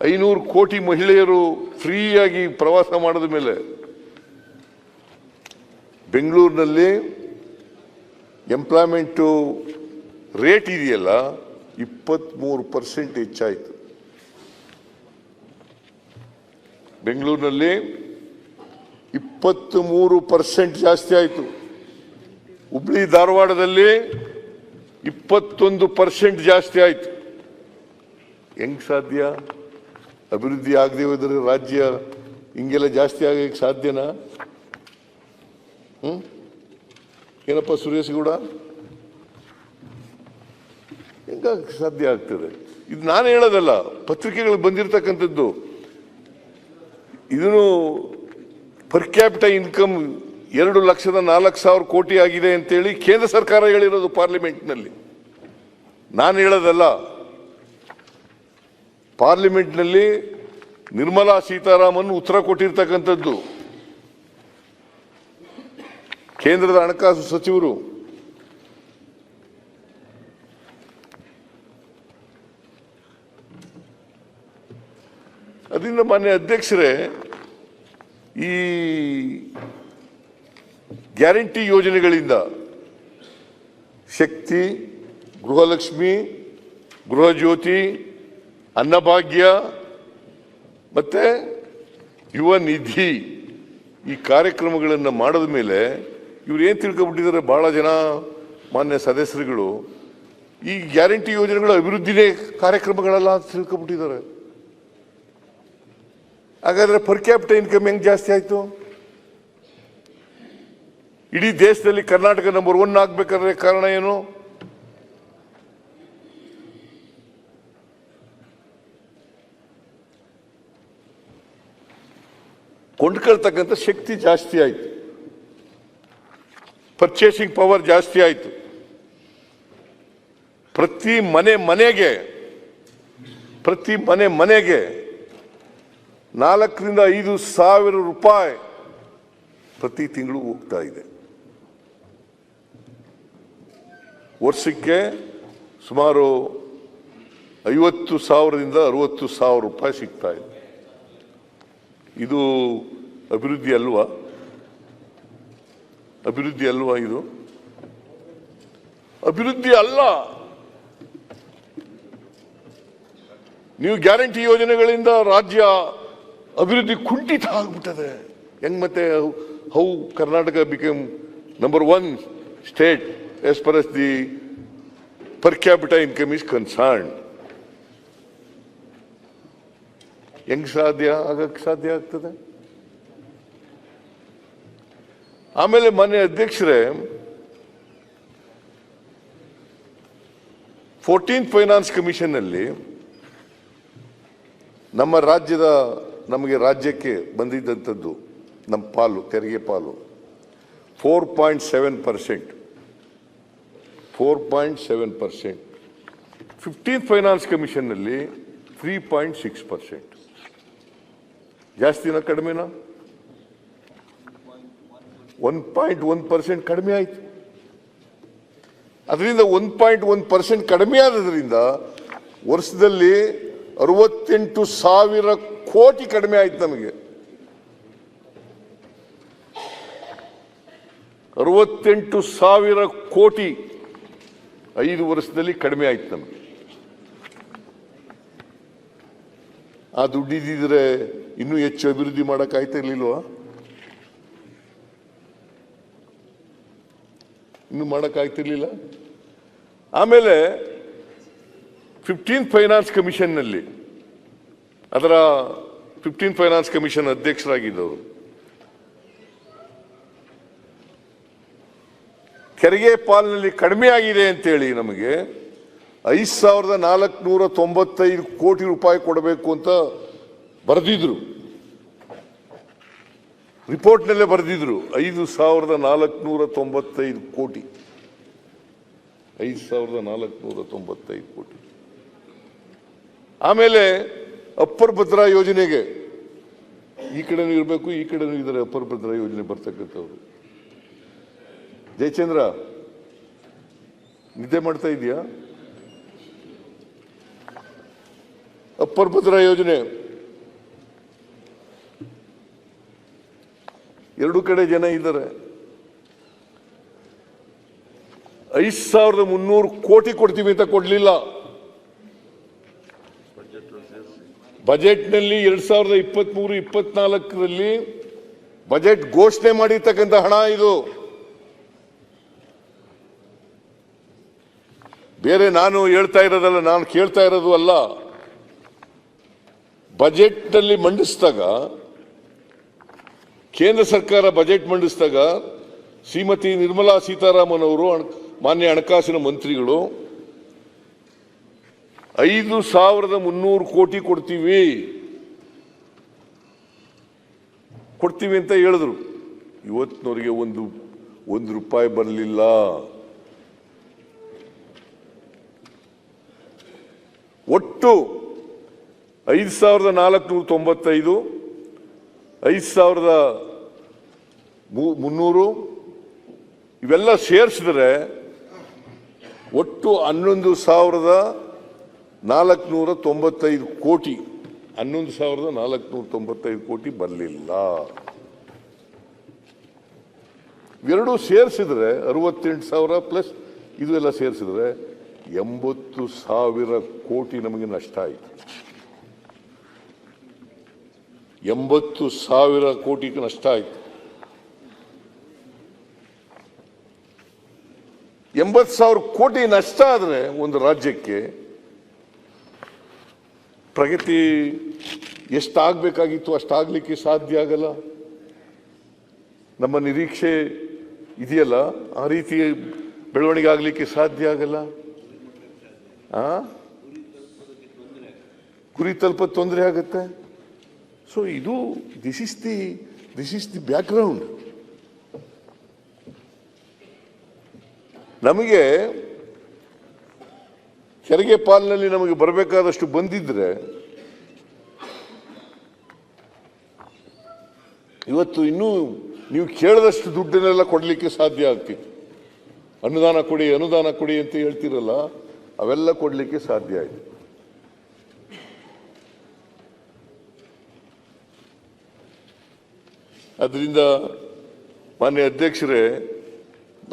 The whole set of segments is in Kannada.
ಐನೂರು ಕೋಟಿ ಮಹಿಳೆಯರು ಫ್ರೀಯಾಗಿ ಪ್ರವಾಸ ಮಾಡಿದ ಮೇಲೆ ಬೆಂಗಳೂರಿನಲ್ಲಿ ಎಂಪ್ಲಾಯ್ಮೆಂಟು ರೇಟ್ ಇದೆಯಲ್ಲ ಇಪ್ಪತ್ತ್ಮೂರು ಪರ್ಸೆಂಟ್ ಹೆಚ್ಚಾಯಿತು. ಬೆಂಗಳೂರಿನಲ್ಲಿ ಇಪ್ಪತ್ತ್ ಮೂರು ಪರ್ಸೆಂಟ್ ಜಾಸ್ತಿ ಆಯಿತು. ಹುಬ್ಳಿ ಧಾರವಾಡದಲ್ಲಿ ಇಪ್ಪತ್ತೊಂದು ಪರ್ಸೆಂಟ್ ಜಾಸ್ತಿ ಆಯಿತು. ಹೆಂಗೆ ಸಾಧ್ಯ? ಅಭಿವೃದ್ಧಿ ಆಗದೆ ಹೋದರೆ ರಾಜ್ಯ ಹಿಂಗೆಲ್ಲ ಜಾಸ್ತಿ ಆಗಕ್ಕೆ ಸಾಧ್ಯನಾ? ಹ್ಞೂ ಏನಪ್ಪ ಸುರೇಶ್ ಗೌಡ? ಹೆಂಗ ಸಾಧ್ಯ ಆಗ್ತದೆ? ಇದು ನಾನು ಹೇಳೋದಲ್ಲ, ಪತ್ರಿಕೆಗಳು ಬಂದಿರತಕ್ಕಂಥದ್ದು. ಇದನ್ನು ಪರ್ ಕ್ಯಾಪಿಟ ಇನ್ಕಮ್ ಎರಡು ಲಕ್ಷದ ನಾಲ್ಕು ಸಾವಿರ ಕೋಟಿ ಆಗಿದೆ ಅಂತೇಳಿ ಕೇಂದ್ರ ಸರ್ಕಾರ ಹೇಳಿರೋದು ಪಾರ್ಲಿಮೆಂಟ್ನಲ್ಲಿ ನಾನು ಹೇಳೋದಲ್ಲ ಪಾರ್ಲಿಮೆಂಟ್ನಲ್ಲಿ ನಿರ್ಮಲಾ ಸೀತಾರಾಮನ್ ಉತ್ತರ ಕೊಟ್ಟಿರ್ತಕ್ಕಂಥದ್ದು. ಕೇಂದ್ರದ ಹಣಕಾಸು ಸಚಿವರು. ಅದರಿಂದ ಮಾನ್ಯ ಅಧ್ಯಕ್ಷರೇ, ಈ ಗ್ಯಾರಂಟಿ ಯೋಜನೆಗಳಿಂದ ಶಕ್ತಿ, ಗೃಹಲಕ್ಷ್ಮಿ, ಗೃಹಜ್ಯೋತಿ ಅನ್ನಭಾಗ್ಯ ಮತ್ತೆ ಯುವ ನಿಧಿ ಈ ಕಾರ್ಯಕ್ರಮಗಳನ್ನು ಮಾಡಿದ ಮೇಲೆ ಇವ್ರು ಏನು ತಿಳ್ಕೊಬಿಟ್ಟಿದ್ದಾರೆ? ಬಹಳ ಜನ ಮಾನ್ಯ ಸದಸ್ಯರುಗಳು. ಈ ಗ್ಯಾರಂಟಿ ಯೋಜನೆಗಳ ಅಭಿವೃದ್ಧಿನೇ ಕಾರ್ಯಕ್ರಮಗಳೆಲ್ಲ ಅಂತ ತಿಳ್ಕೊಬಿಟ್ಟಿದ್ದಾರೆ. ಹಾಗಾದರೆ ಪರ್ ಕ್ಯಾಪಿಟ ಇನ್ಕಮ್ ಹೆಂಗೆ ಜಾಸ್ತಿ ಆಯ್ತು? ಇಡೀ ದೇಶದಲ್ಲಿ ಕರ್ನಾಟಕ ನಂಬರ್ ಒನ್ ಆಗ್ಬೇಕಾದ್ರೆ ಕಾರಣ ಏನು? ಕೊಂಡ್ಕೊಳ್ತಕ್ಕಂಥ ಶಕ್ತಿ ಜಾಸ್ತಿ ಆಯಿತು. ಪರ್ಚೇಸಿಂಗ್ ಪವರ್ ಜಾಸ್ತಿ ಆಯಿತು. ಪ್ರತಿ ಮನೆ ಮನೆಗೆ, ಪ್ರತಿ ಮನೆ ಮನೆಗೆ ನಾಲ್ಕರಿಂದ ಐದು ಸಾವಿರ ರೂಪಾಯಿ ಪ್ರತಿ ತಿಂಗಳು ಹೋಗ್ತಾ ಇದೆ. ವರ್ಷಕ್ಕೆ ಸುಮಾರು ಐವತ್ತು ಸಾವಿರದಿಂದ ಅರುವತ್ತು ಸಾವಿರ ರೂಪಾಯಿ ಸಿಗ್ತಾ ಇದೆ. ಇದು ಅಭಿವೃದ್ಧಿ ಅಲ್ವಾ? ಅಭಿವೃದ್ಧಿ ಅಲ್ವಾ ಇದು? ಅಭಿವೃದ್ಧಿ ಅಲ್ಲ. ನೀವು ಗ್ಯಾರಂಟಿ ಯೋಜನೆಗಳಿಂದ ರಾಜ್ಯ ಅಭಿವೃದ್ಧಿ ಕುಂಠಿತ ಆಗ್ಬಿಟ್ಟದೆ. ಹೆಂಗ್ ಮತ್ತೆ how Karnataka become number one state as per as the per capital income is concern ಹೆಂಗ್ ಸಾಧ್ಯ? ಆಗಕ್ಕೆ ಸಾಧ್ಯ ಆಗ್ತದೆ? ಆಮೇಲೆ ಮನೆ ಅಧ್ಯಕ್ಷರೇ ಫೋರ್ಟೀನ್ ಫೈನಾನ್ಸ್ ಕಮಿಷನ್ನಲ್ಲಿ ನಮ್ಮ ರಾಜ್ಯದ, ನಮಗೆ ರಾಜ್ಯಕ್ಕೆ ಬಂದಿದ್ದಂಥದ್ದು ನಮ್ಮ ಪಾಲು, ತೆರಿಗೆ ಪಾಲು four point seven percent four point seven percent fifteen finance ಕಮಿಷನ್ನಲ್ಲಿ three point six percent ಜಾಸ್ತಿನ ಕಡಿಮೆನಾ? ಒನ್ ಪಾಯಿಂಟ್ ಒನ್ ಪರ್ಸೆಂಟ್ ಕಡಿಮೆ ಆಯಿತು. ಅದರಿಂದ ಒನ್ ಪಾಯಿಂಟ್ ಒನ್ ಪರ್ಸೆಂಟ್ ಕಡಿಮೆ ಆದ್ರಿಂದ ವರ್ಷದಲ್ಲಿ ಅರವತ್ತೆಂಟು ಸಾವಿರ ಕೋಟಿ ಕಡಿಮೆ ಆಯ್ತು ನಮಗೆ. ಅರವತ್ತೆಂಟು ಸಾವಿರ ಕೋಟಿ ಐದು ವರ್ಷದಲ್ಲಿ ಕಡಿಮೆ ಆಯ್ತು ನಮಗೆ. ಆ ದುಡ್ಡಿದ್ದಿದ್ರೆ ಇನ್ನೂ ಹೆಚ್ಚು ಅಭಿವೃದ್ಧಿ ಮಾಡಕ್ ಆಯ್ತಾ ಇರ್ಲಿಲ್ವಾ? ಇನ್ನು ಮಾಡೋಕ್ಕಾಗ್ತಿರ್ಲಿಲ್ಲ ಆಮೇಲೆ ಫಿಫ್ಟೀನ್ ಫೈನಾನ್ಸ್ ಕಮಿಷನ್ನಲ್ಲಿ ಅದರ ಫಿಫ್ಟೀನ್ ಫೈನಾನ್ಸ್ ಕಮಿಷನ್ ಅಧ್ಯಕ್ಷರಾಗಿದ್ದವರು. ತೆರಿಗೆ ಪಾಲಿನಲ್ಲಿ ಕಡಿಮೆ ಆಗಿದೆ ಅಂತೇಳಿ ನಮಗೆ ಐದು ಸಾವಿರದ ನಾಲ್ಕುನೂರ ತೊಂಬತ್ತೈದು ಕೋಟಿ ರೂಪಾಯಿ ಕೊಡಬೇಕು ಅಂತ ಬರೆದಿದ್ರು. ರಿಪೋರ್ಟ್ನಲ್ಲೇ ಬರೆದಿದ್ರು ಐದು ಸಾವಿರದ ನಾಲ್ಕುನೂರ ತೊಂಬತ್ತೈದು ಕೋಟಿ. ಐದು ಸಾವಿರದ ನಾಲ್ಕುನೂರ ತೊಂಬತ್ತೈದು ಕೋಟಿ. ಆಮೇಲೆ ಅಪ್ಪರ್ ಭದ್ರಾ ಯೋಜನೆಗೆ ಈ ಕಡೆನೂ ಇರಬೇಕು, ಈ ಕಡೆನೂ ಇದ್ದಾರೆ ಅಪ್ಪರ್ ಭದ್ರಾ ಯೋಜನೆ ಬರ್ತಕ್ಕಂಥವ್ರು. ಜಯಚಂದ್ರ, ನಿದ್ದೆ ಮಾಡ್ತಾ ಇದೆಯಾ ಅಪ್ಪರ್ ಭದ್ರಾ ಯೋಜನೆ ಎರಡು ಕಡೆ ಜನ ಇದ್ದಾರೆ. ಐದು ಸಾವಿರದ ಮುನ್ನೂರು ಕೋಟಿ ಕೊಡ್ತೀವಿ ಅಂತ ಕೊಡ್ಲಿಲ್ಲ. ಬಜೆಟ್ನಲ್ಲಿ ಎರಡ್ ಸಾವಿರದ ಇಪ್ಪತ್ಮೂರು, ಇಪ್ಪತ್ನಾಲ್ಕರಲ್ಲಿ ಬಜೆಟ್ ಘೋಷಣೆ ಮಾಡಿರ್ತಕ್ಕಂಥ ಹಣ ಇದು. ಬೇರೆ ನಾನು ಹೇಳ್ತಾ ಇರೋದಲ್ಲ, ನಾನು ಕೇಳ್ತಾ ಇರೋದು ಅಲ್ಲ. ಬಜೆಟ್ನಲ್ಲಿ ಮಂಡಿಸಿದಾಗ ಕೇಂದ್ರ ಸರ್ಕಾರ ಬಜೆಟ್ ಮಂಡಿಸಿದಾಗ ಶ್ರೀಮತಿ ನಿರ್ಮಲಾ ಸೀತಾರಾಮನ್ ಅವರು ಮಾನ್ಯ ಹಣಕಾಸಿನ ಮಂತ್ರಿಗಳು, ಐದು ಸಾವಿರದ ಮುನ್ನೂರು ಕೋಟಿ ಕೊಡ್ತೀವಿ. ಕೊಡ್ತೀವಿ ಅಂತ ಹೇಳಿದ್ರು. ಇವತ್ತಿನವರಿಗೆ ಒಂದು ಒಂದು ರೂಪಾಯಿ ಬರಲಿಲ್ಲ. ಒಟ್ಟು ಐದು ಸಾವಿರದ ನಾಲ್ಕುನೂರ ತೊಂಬತ್ತೈದು ಐದು ಸಾವಿರದ ಮುನ್ನೂರು ಇವೆಲ್ಲ ಸೇರಿಸಿದ್ರೆ ಒಟ್ಟು ಹನ್ನೊಂದು ಸಾವಿರದ ನಾಲ್ಕುನೂರ ತೊಂಬತ್ತೈದು ಕೋಟಿ. ಹನ್ನೊಂದು ಸಾವಿರದ ನಾಲ್ಕುನೂರ ತೊಂಬತ್ತೈದು ಕೋಟಿ ಬರಲಿಲ್ಲ. ಇವೆರಡೂ ಸೇರಿಸಿದ್ರೆ ಅರವತ್ತೆಂಟು ಸಾವಿರ ಪ್ಲಸ್, ಇದು ಎಲ್ಲ ಸೇರಿಸಿದ್ರೆ ಎಂಬತ್ತು ಸಾವಿರ ಕೋಟಿ ನಮಗೆ ನಷ್ಟ ಆಯಿತು. ಎಂಬತ್ತು ಸಾವಿರ ಕೋಟಿಗೆ ನಷ್ಟ ಆಯಿತು. ಎಂಬತ್ತು ಸಾವಿರ ಕೋಟಿ ನಷ್ಟ ಆದರೆ ಒಂದು ರಾಜ್ಯಕ್ಕೆ ಪ್ರಗತಿ ಎಷ್ಟಾಗಬೇಕಾಗಿತ್ತು, ಅಷ್ಟಾಗಲಿಕ್ಕೆ ಸಾಧ್ಯ ಆಗಲ್ಲ? ನಮ್ಮ ನಿರೀಕ್ಷೆ ಇದೆಯಲ್ಲ? ಆ ರೀತಿ ಬೆಳವಣಿಗೆ ಆಗಲಿಕ್ಕೆ ಸಾಧ್ಯ ಆಗಲ್ಲ? ಆ? ಗುರಿ ತಲುಪ ತೊಂದರೆ ಆಗುತ್ತೆ. ಸೊ ಇದು this is the this is the background ನಮಗೆ ತೆರಿಗೆ ಪಾಲಿನಲ್ಲಿ ನಮಗೆ ಬರಬೇಕಾದಷ್ಟು ಬಂದಿದ್ರೆ, ಇವತ್ತು ಇನ್ನೂ ನೀವು ಕೇಳಿದಷ್ಟು ದುಡ್ಡನ್ನೆಲ್ಲ ಕೊಡಲಿಕ್ಕೆ ಸಾಧ್ಯ ಆಗ್ತಿತ್ತು. ಅನುದಾನ ಕೊಡಿ ಅನುದಾನ ಕೊಡಿ ಅಂತ ಹೇಳ್ತಿರಲ್ಲ, ಅವೆಲ್ಲ ಕೊಡಲಿಕ್ಕೆ ಸಾಧ್ಯ ಆಯ್ತು. ಅದರಿಂದ ಮಾನ್ಯ ಅಧ್ಯಕ್ಷರೇ,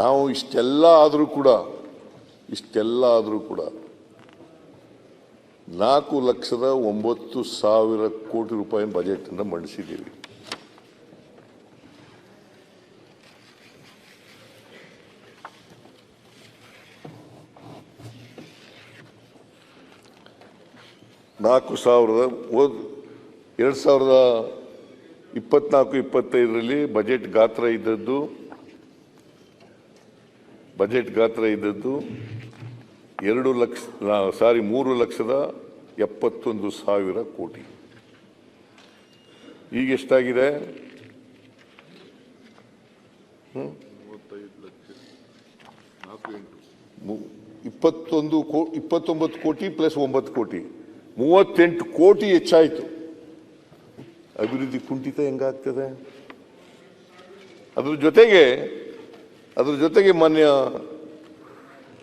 ನಾವು ಇಷ್ಟೆಲ್ಲ ಆದರೂ ಕೂಡ, ಇಷ್ಟೆಲ್ಲ ಆದರೂ ಕೂಡ ನಾಲ್ಕು ಲಕ್ಷದ ಒಂಬತ್ತು ಸಾವಿರ ಕೋಟಿ ರೂಪಾಯಿ ಬಜೆಟನ್ನು ಮಂಡಿಸಿದ್ದೀವಿ. ನಾಲ್ಕು ಸಾವಿರದ ಎರಡು ಸಾವಿರದ ಇಪ್ಪತ್ನಾಲ್ಕು, ಇಪ್ಪತ್ತೈದರಲ್ಲಿ ಬಜೆಟ್ ಗಾತ್ರ ಇದ್ದದ್ದು, ಬಜೆಟ್ ಗಾತ್ರ ಇದ್ದದ್ದು ಎರಡು ಲಕ್ಷ ಸಾರಿ ಮೂರು ಲಕ್ಷದ ಎಪ್ಪತ್ತೊಂದು ಸಾವಿರ ಕೋಟಿ. ಈಗ ಎಷ್ಟಾಗಿದೆ? ಇಪ್ಪತ್ತೊಂದು ಕೋ, ಇಪ್ಪತ್ತೊಂಬತ್ತು ಕೋಟಿ ಪ್ಲಸ್ ಒಂಬತ್ತು ಕೋಟಿ. ಮೂವತ್ತೆಂಟು ಕೋಟಿ ಹೆಚ್ಚಾಯಿತು. ಅಭಿವೃದ್ಧಿ ಕುಂಠಿತ ಹೆಂಗಾಗ್ತದೆ? ಅದ್ರ ಜೊತೆಗೆ ಅದ್ರ ಜೊತೆಗೆ ಮಾನ್ಯ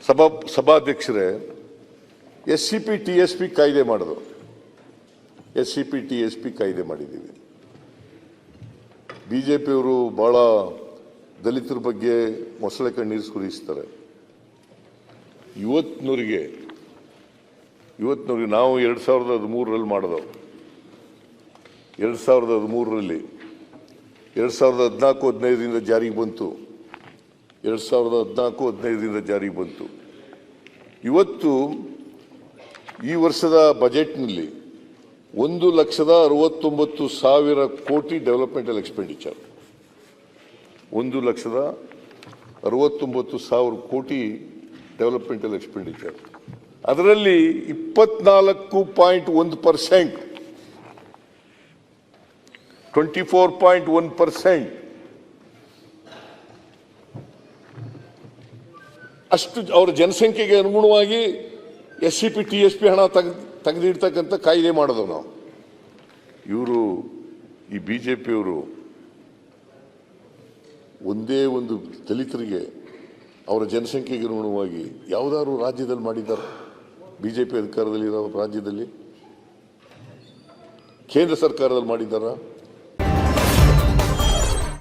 ಸಭಾ, ಸಭಾಧ್ಯಕ್ಷರೇ, S C P, T S P ಕಾಯ್ದೆ ಮಾಡೋದು. S C P, T S P ಕಾಯ್ದೆ ಮಾಡಿದ್ದೀವಿ. ಬಿ ಜೆ ಪಿಯವರು ಭಾಳ ದಲಿತರ ಬಗ್ಗೆ ಮೊಸಳೆ ಕಣ್ಣೀರು ಸುರಿಸ್ತಾರೆ. ಇವತ್ತಿನವರಿಗೆ ಇವತ್ತಿನವ್ರಿಗೆ ನಾವು ಎರಡು ಸಾವಿರದ ಹದಿಮೂರರಲ್ಲಿ ಮಾಡಿದವು. ಎರಡು ಸಾವಿರದ ಹದಿಮೂರರಲ್ಲಿ, ಎರಡು ಸಾವಿರದ ಹದಿನಾಲ್ಕು ಹದಿನೈದರಿಂದ ಜಾರಿಗೆ ಬಂತು. ಎರಡು ಸಾವಿರದ ಹದಿನಾಲ್ಕು ಹದಿನೈದರಿಂದ ಜಾರಿಗೆ ಬಂತು. ಇವತ್ತು ಈ ವರ್ಷದ ಬಜೆಟ್ನಲ್ಲಿ ಒಂದು ಲಕ್ಷದ ಅರವತ್ತೊಂಬತ್ತು ಸಾವಿರ ಕೋಟಿ ಡೆವಲಪ್ಮೆಂಟಲ್ ಎಕ್ಸ್ಪೆಂಡಿಚರ್. ಒಂದು ಲಕ್ಷದ ಅರವತ್ತೊಂಬತ್ತು ಸಾವಿರ ಕೋಟಿ ಡೆವಲಪ್ಮೆಂಟಲ್ ಎಕ್ಸ್ಪೆಂಡಿಚರ್. ಅದರಲ್ಲಿ ಇಪ್ಪತ್ನಾಲ್ಕು ಪಾಯಿಂಟ್ ಒಂದು percent twenty four point one percent ಅಷ್ಟು ಅವರ ಜನಸಂಖ್ಯೆಗೆ ಅನುಗುಣವಾಗಿ S C P T S P ಹಣ ತೆಗೆದು, ತೆಗೆದಿಡ್ತಕ್ಕಂಥ ಕಾಯ್ದೆ ಮಾಡೋದು ನಾವು. ಇವರು, ಈ ಬಿ ಜೆ ಪಿಯವರು ಒಂದೇ ಒಂದು ದಲಿತರಿಗೆ ಅವರ ಜನಸಂಖ್ಯೆಗೆ ಅನುಗುಣವಾಗಿ ಯಾವುದಾದ್ರು ರಾಜ್ಯದಲ್ಲಿ ಮಾಡಿದ್ದಾರೆ. ಬಿ ಜೆ ಪಿ ಅಧಿಕಾರದಲ್ಲಿರೋ ರಾಜ್ಯದಲ್ಲಿ, ಕೇಂದ್ರ ಸರ್ಕಾರದಲ್ಲಿ ಮಾಡಿದ್ದಾರಾ?